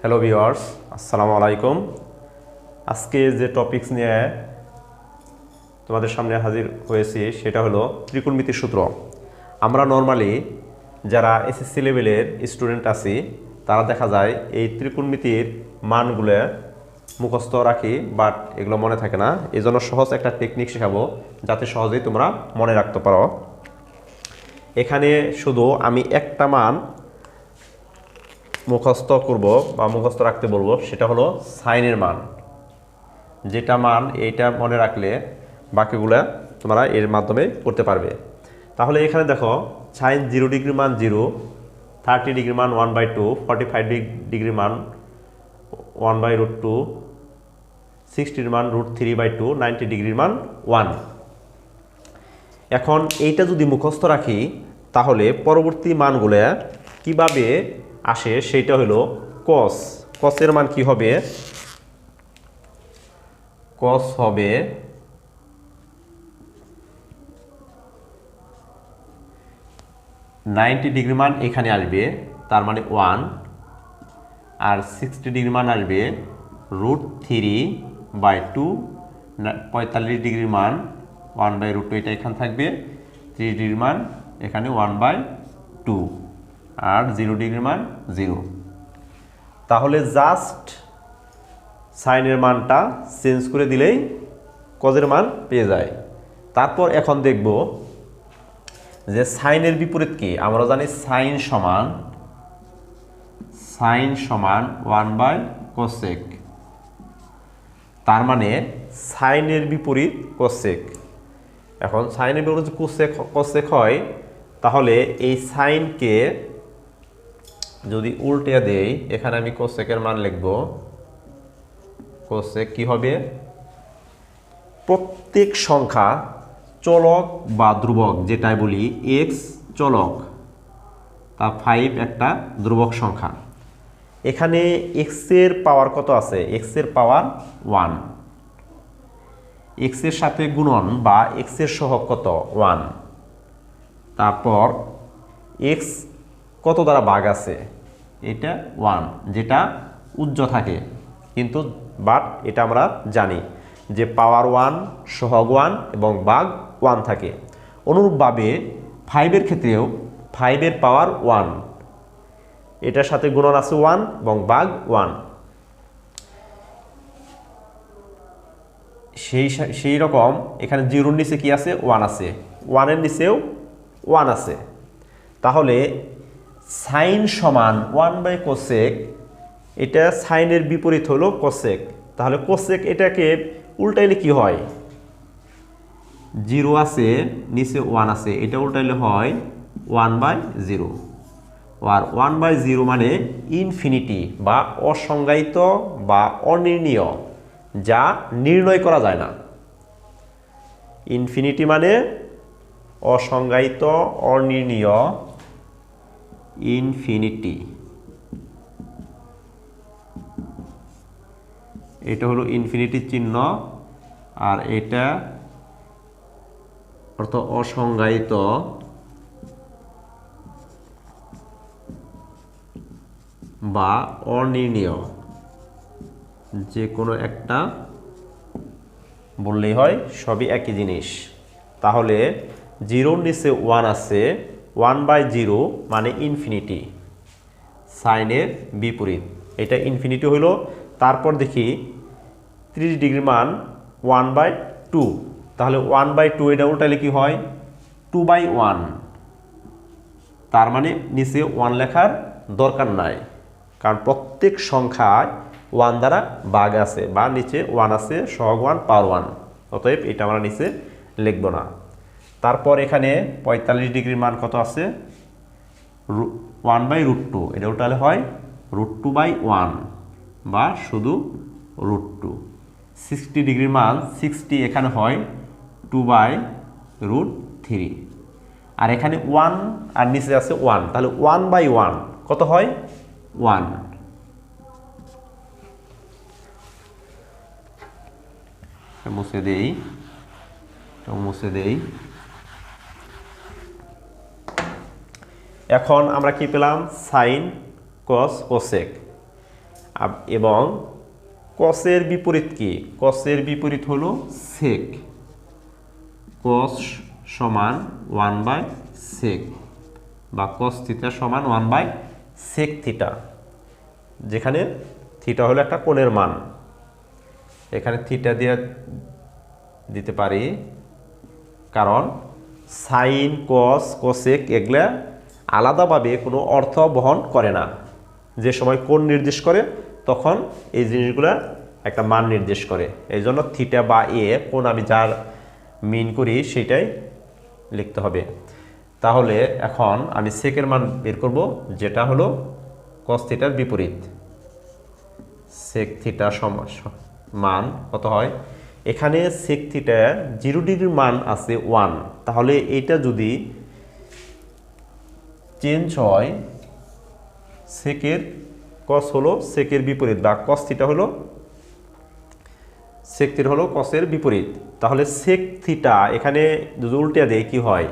Hello viewers আসসালামু আলাইকুম আজকে যে টপিকস নিয়ে তোমাদের সামনে হাজির হয়েছি, সেটা হলো ত্রিকোণমিতির সূত্র। আমরা নর্মালি যারা এসএসসি লেভেলের স্টুডেন্ট আছি, তারা দেখা যায় এই ত্রিকোণমিতির মানগুলো মুখস্থ রাখি বাট এগুলো মনে থাকে না। এই জন্য সহজ একটা টেকনিক শেখাবো, যাতে সহজেই তোমরা মনে রাখতে পারো। এখানে শুধু আমি একটা মান মুখস্থ করব বা মুখস্থ রাখতে বলব, সেটা হলো সাইনের মান। যেটা মান, এইটা মনে রাখলে বাকিগুলো তোমরা এর মাধ্যমে করতে পারবে। তাহলে এখানে দেখো, সাইন জিরো ডিগ্রি মান জিরো, থার্টি ডিগ্রি মান one by two, forty five degree মান ওয়ান বাই রুট টু সিক্সটির মান root three by two, ninety ডিগ্রির মান ওয়ান। এখন এইটা যদি মুখস্থ রাখি, তাহলে পরবর্তী মানগুলো কীভাবে আসে, সেইটা হলো কস কসের মান কি হবে? কস হবে নাইনটি ডিগ্রি মান এখানে আসবে, তার মানে ওয়ান আর সিক্সটি ডিগ্রি মান আসবে রুট থ্রি বাই টু পঁয়তাল্লিশ ডিগ্রি মান ওয়ান বাই রুট টু এটা এখানে থাকবে। থ্রি ডিগ্রি মান এখানে ওয়ান বাই টু আর জিরো ডিগ্রি মান জিরো। তাহলে জাস্ট সাইনের মানটা চেঞ্জ করে দিলেই কজের মান পেয়ে যায়। তারপর এখন দেখব যে সাইনের বিপরীত কি? আমরা জানি সাইন সমান সাইন সমান ওয়ান বাই কোসেক তার মানে সাইনের বিপরীত কোসেক এখন সাইনের বিপরীত কোসেক কোসেক হয়, তাহলে এই সাইনকে যদি উল্টে দেই, এখানে আমি কোসেকের মান লিখব। কোসেক কি হবে? প্রত্যেক সংখ্যা চলক বা ধ্রুবক, যেটাই বলি এক্স চলক, তা ফাইভ একটা ধ্রুবক সংখ্যা। এখানে এক্সের পাওয়ার কত আছে? এক্সের পাওয়ার ওয়ান এক্সের সাথে গুণন বা এক্সের সহগ কত? ওয়ান তারপর এক্স কত দ্বারা বাঘ আছে? এটা ওয়ান যেটা উজ্জ থাকে। কিন্তু বাট এটা আমরা জানি যে পাওয়ার ওয়ান সহগ ওয়ান এবং বাঘ ওয়ান থাকে। অনুরূপভাবে ফাইভের ক্ষেত্রেও ফাইভের পাওয়ার ওয়ান এটার সাথে গুণন আছে ওয়ান এবং বাঘ ওয়ান সেই সেই রকম এখানে জিরোর নিচে কি আছে? ওয়ান আছে। ওয়ানের নিচেও ওয়ান আছে। তাহলে সাইন সমান ওয়ান বাই কোসেক, এটা সাইনের বিপরীত হলো কোসেক। তাহলে কোসেক এটাকে উল্টাইলে কি হয়? জিরো আছে, নিচে ওয়ান আছে, এটা উল্টাইলে হয় ওয়ান বাই জিরো। আর ওয়ান বাই জিরো মানে ইনফিনিটি বা অসংজ্ঞায়িত বা অনির্ণীয়, যা নির্ণয় করা যায় না। ইনফিনিটি মানে অসংজ্ঞায়িত, অনির্ণীয় ইনফিনিটি। এটা হলো ইনফিনিটির চিহ্ন আর এটা অর্থ অসংজ্ঞায়িত। বা অনির্ণীয়। যে কোনো একটা বললেই হয়, সবই একই জিনিস। তাহলে জিরোর নিচে ওয়ান আছে ওয়ান বাই জিরো মানে ইনফিনিটি। সাইনের বিপরীত। এটা ইনফিনিটি হইল, তারপর দেখি ত্রিশ ডিগ্রি মান ওয়ান বাই টু। তাহলে ওয়ান বাই টু এটা উল্টালে কি হয়? Two by one. তার মানে নিচে ওয়ান লেখার দরকার নাই। কারণ প্রত্যেক সংখ্যায় ওয়ান দ্বারা বাঘ আছে বা নিচে ওয়ান আছে সহগ ওয়ান পাওয়ার ওয়ান। অতএব এটা আমরা নিচে লিখব না। তারপর এখানে পঁয়তাল্লিশ ডিগ্রির মান কত আছে? ওয়ান বাই রুট টু এটা উল্টালে হয় রুট টু বাই ওয়ান বা শুধু রুট টু সিক্সটি ডিগ্রির মান সিক্সটি এখানে হয় টু বাই রুট থ্রি আর এখানে ওয়ান আর নিচে আছে ওয়ান তাহলে ওয়ান বাই ওয়ান কত হয়? ওয়ান মুছে দেই। মুছে দেই। এখন আমরা কি পেলাম? সাইন কস কোসেক এবং কসের বিপরীত কি? কসের বিপরীত হলো সেক কস সমান ওয়ান বাই সেক বা কস থিটা সমান ওয়ান বাই সেক থিটা যেখানে থিটা হলো একটা কোণের মান। এখানে থিটা দিয়ে দিতে পারি। কারণ সাইন কস কোসেক এগুলা আলাদাভাবে কোনো অর্থ বহন করে না। যে সময় কোন নির্দেশ করে, তখন এই জিনিসগুলা একটা মান নির্দেশ করে। এই জন্য থিটা বা এ কোন আমি যার মিন করি সেটাই লিখতে হবে। তাহলে এখন আমি সেকের মান বের করব, যেটা হলো কস থিটার বিপরীত। সেক থিটা মান কত হয়? এখানে সেক থিটা জিরো ডিগ্রির মান আছে ওয়ান তাহলে এটা যদি চেঞ্জ হয়, সেকের কস হলো সেকের বিপরীত, বা কস থিটা হলো সেক থিটা হলো কসের বিপরীত। তাহলে সেক থিটা এখানে যদি উল্টে দেয়, কি হয়?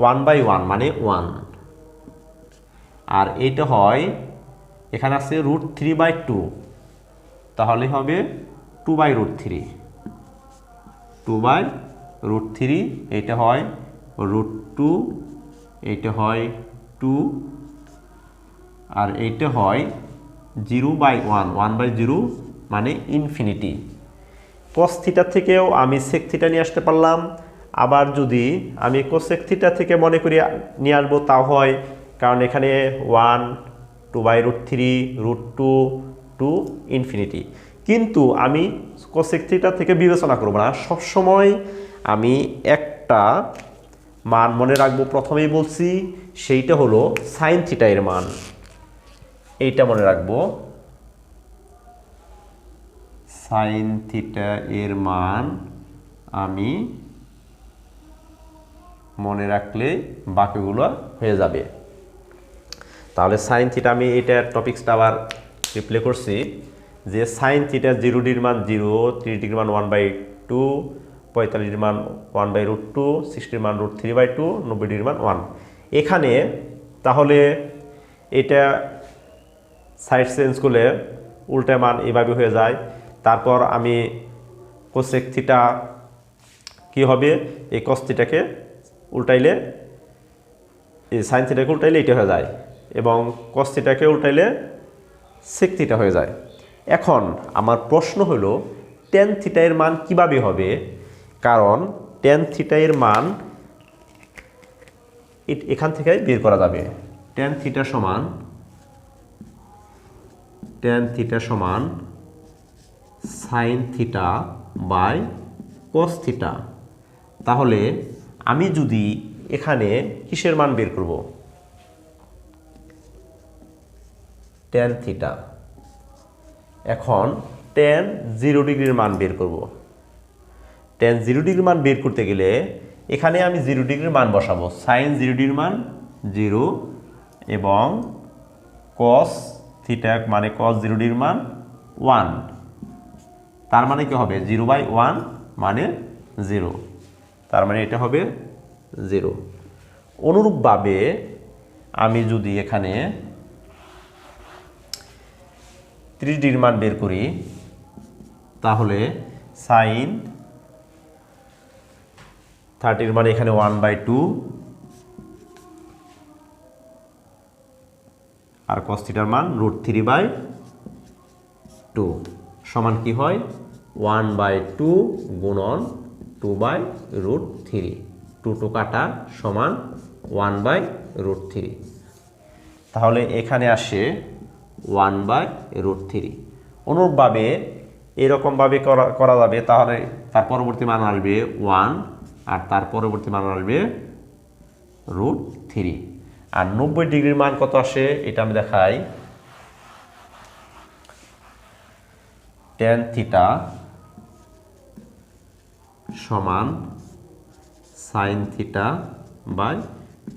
ওয়ান বাই ওয়ান মানে ওয়ান আর এইটা হয়, এখানে আছে রুট থ্রি বাই টু তাহলে হবে two by root three two by root three এইটা হয় রুট টু এইটা হয় টু আর এইটা হয় zero by one one by zero মানে ইনফিনিটি কস থিটা থেকেও আমি সেক থিটা নিয়ে আসতে পারলাম। আবার যদি আমি কোসেক থিটা থেকে মনে করি নিয়ে আসব তাও হয় কারণ এখানে one two by root three root two two infinity কিন্তু আমি কোসেক থিটা থেকে বিবেচনা করব না। সবসময় আমি একটা মান মনে রাখব, প্রথমেই বলছি সেইটা হলো সাইন থিটা এর মান। এইটা মনে রাখব। সাইন থিটা এর মান আমি মনে রাখলে বাকিগুলো হয়ে যাবে। তাহলে সাইন থিটা আমি এটা টপিক্সটা আবার রিপ্লে করছি যে সাইন থিটা জিরো ডিগ্রির মান জিরো, থ্রি ডিগ্রির মান ওয়ান বাই টু পঁয়তাল্লিশ মান ওয়ান বাই রুট টু সিক্সটির মান রুট থ্রি বাই টু নব্বই ডিগ্রির মান ওয়ান এখানে তাহলে এটা সাইড চেঞ্জ করলে উল্টা মান এভাবে হয়ে যায়। তারপর আমি কোসেক থিটা কি হবে? এই কস থিটাকে উল্টাইলে, এই সাইন থিটাকে উল্টাইলে এটা হয়ে যায় এবং কস থিটাকে উল্টাইলে সেক থিটা হয়ে যায়। এখন আমার প্রশ্ন হলো টেন থিটা এর মান কীভাবে হবে? কারণ টেন থিটা এর মান এখান থেকে বের করা যাবে। টেন থিটা সমান টেন থিটা সমান sine theta by cos theta তাহলে আমি যদি এখানে কিসের মান বের করব? টেন থিটা এখন টেন জিরো ডিগ্রির মান বের করব। টেন জিরো ডিগ্রির মান বের করতে গেলে এখানে আমি জিরো ডিগ্রির মান বসাবো। সাইন জিরো ডিগ্রির মান জিরো এবং কস থিটা মানে কস জিরো ডিগ্রির মান ওয়ান তার মানে কি হবে? জিরো বাই ওয়ান মানে জিরো তার মানে এটা হবে জিরো অনুরূপভাবে আমি যদি এখানে ত্রিশ ডিগ্রির মান বের করি, তাহলে সাইন থার্টির মানে এখানে ওয়ান বাই টু আর কস্তিটার মান রুট থ্রি বাই টু সমান কি হয়? ওয়ান বাই টু গুণন two by root three two two কাটা সমান ওয়ান বাই রুট থ্রি তাহলে এখানে আসে ওয়ান বাই রুট থ্রি অনুরূপভাবে এরকমভাবে করা করা যাবে, তাহলে তার পরবর্তী মান আসবে ওয়ান আর তার পরবর্তী মান আসবে রুট থ্রি আর নব্বই ডিগ্রির মান কত আসে? এটা আমি দেখাই। টেন থিটা সমান sine theta by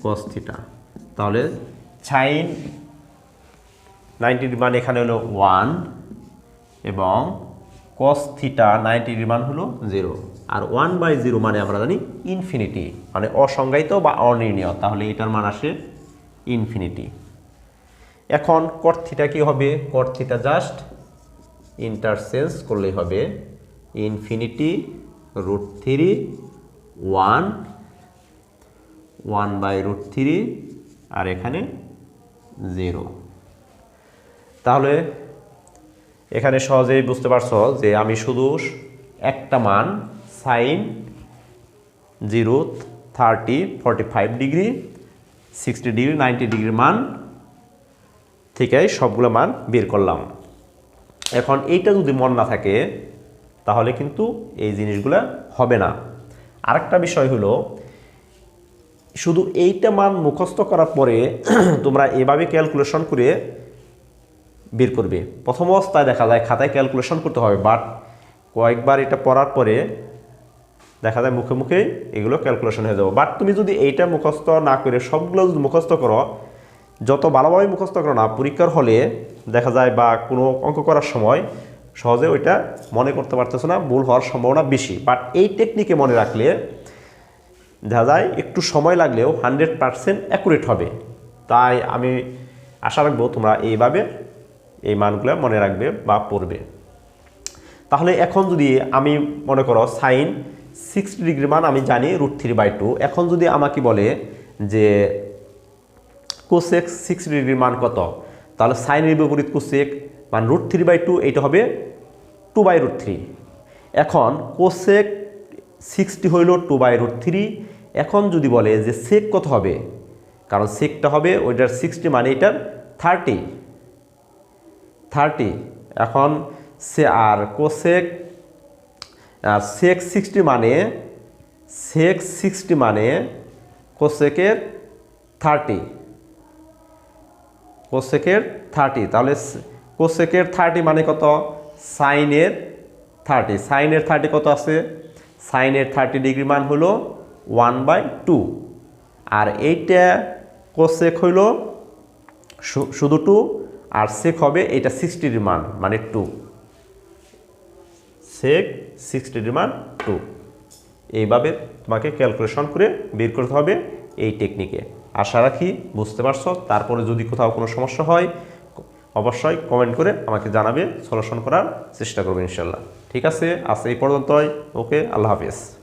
cos theta তাহলে সাইন নাইনটির মান এখানে হলো ওয়ান এবং কস থিটা নাইনটির মান হলো জিরো আর ওয়ান বাই জিরো মানে আমরা জানি ইনফিনিটি মানে অসংজ্ঞায়িত বা অনির্ণীয়। তাহলে এটার মান আসে ইনফিনিটি এখন কর্থিটা কি হবে? কর্থিটা জাস্ট ইন্টারচেঞ্জ করলেই হবে infinity root three one one by root three আর এখানে জিরো তাহলে এখানে সহজেই বুঝতে পারছ যে আমি শুধু একটা মান sine zero thirty forty five degree, sixty degree, ninety ডিগ্রির মান থেকে সবগুলো মান বের করলাম। এখন এইটা যদি মন না থাকে, তাহলে কিন্তু এই জিনিসগুলো হবে না। আরেকটা বিষয় হলো, শুধু এইটা মান মুখস্থ করার পরে তোমরা এভাবে ক্যালকুলেশন করে বের করবে। প্রথম অবস্থায় দেখা যায় খাতায় ক্যালকুলেশন করতে হবে, বাট কয়েকবার এটা পড়ার পরে দেখা যায় মুখে মুখে এগুলো ক্যালকুলেশন হয়ে যাবে। বাট তুমি যদি এইটা মুখস্থ না করে সবগুলো যদি মুখস্থ করো, যত ভালোভাবে মুখস্থ করো না, পরীক্ষার হলে দেখা যায় বা কোনো অঙ্ক করার সময় সহজে ওইটা মনে করতে পারতেছো না, ভুল হওয়ার সম্ভাবনা বেশি। বাট এই টেকনিকে মনে রাখলে দেখা যায় একটু সময় লাগলেও হান্ড্রেড পারসেন্ট অ্যাকুরেট হবে। তাই আমি আশা রাখব তোমরা এইভাবে এই মানগুলো মনে রাখবে বা পড়বে। তাহলে এখন যদি আমি মনে করো সাইন সিক্সটি ডিগ্রি মান আমি জানি রুট থ্রি বাই টু। এখন যদি আমাকে বলে যে কোসেক সিক্সটি ডিগ্রির মান কত, তাহলে সাইনের বিপরীত কোসেক মান রুট থ্রি বাই টু, এইটা হবে টু বাই রুট থ্রি। এখন কোসেক সিক্সটি হইল টু বাই রুট থ্রি। এখন যদি বলে যে সেক কত হবে, কারণ সেকটা হবে ওইটার সিক্সটি মানে এটার থার্টি। থার্টি। এখন সে আর কোসেক সেক সিক্সটি মানে সেক সিক্সটি মানে কোসেকের থার্টি কোসেকের থার্টি তাহলে কোসেকের থার্টি মানে কত? সাইনের থার্টি সাইনের থার্টি কত আছে? সাইনের থার্টি ডিগ্রি মান হলো ওয়ান বাই টু আর এইটা কোসেক হইল শুধু টু আর সেক হবে এইটা সিক্সটি মান মানে টু সেক সিক্সটি মান টু এইভাবে তোমাকে ক্যালকুলেশন করে বের করতে হবে এই টেকনিকে আশা রাখি বুঝতে পারছ। তারপরে যদি কোথাও কোনো সমস্যা হয়, অবশ্যই কমেন্ট করে আমাকে জানাবে। সলিউশন করার চেষ্টা করবে ইনশাল্লাহ। ঠিক আছে? আজ এই পর্যন্তই। ওকে, আল্লাহ হাফিজ।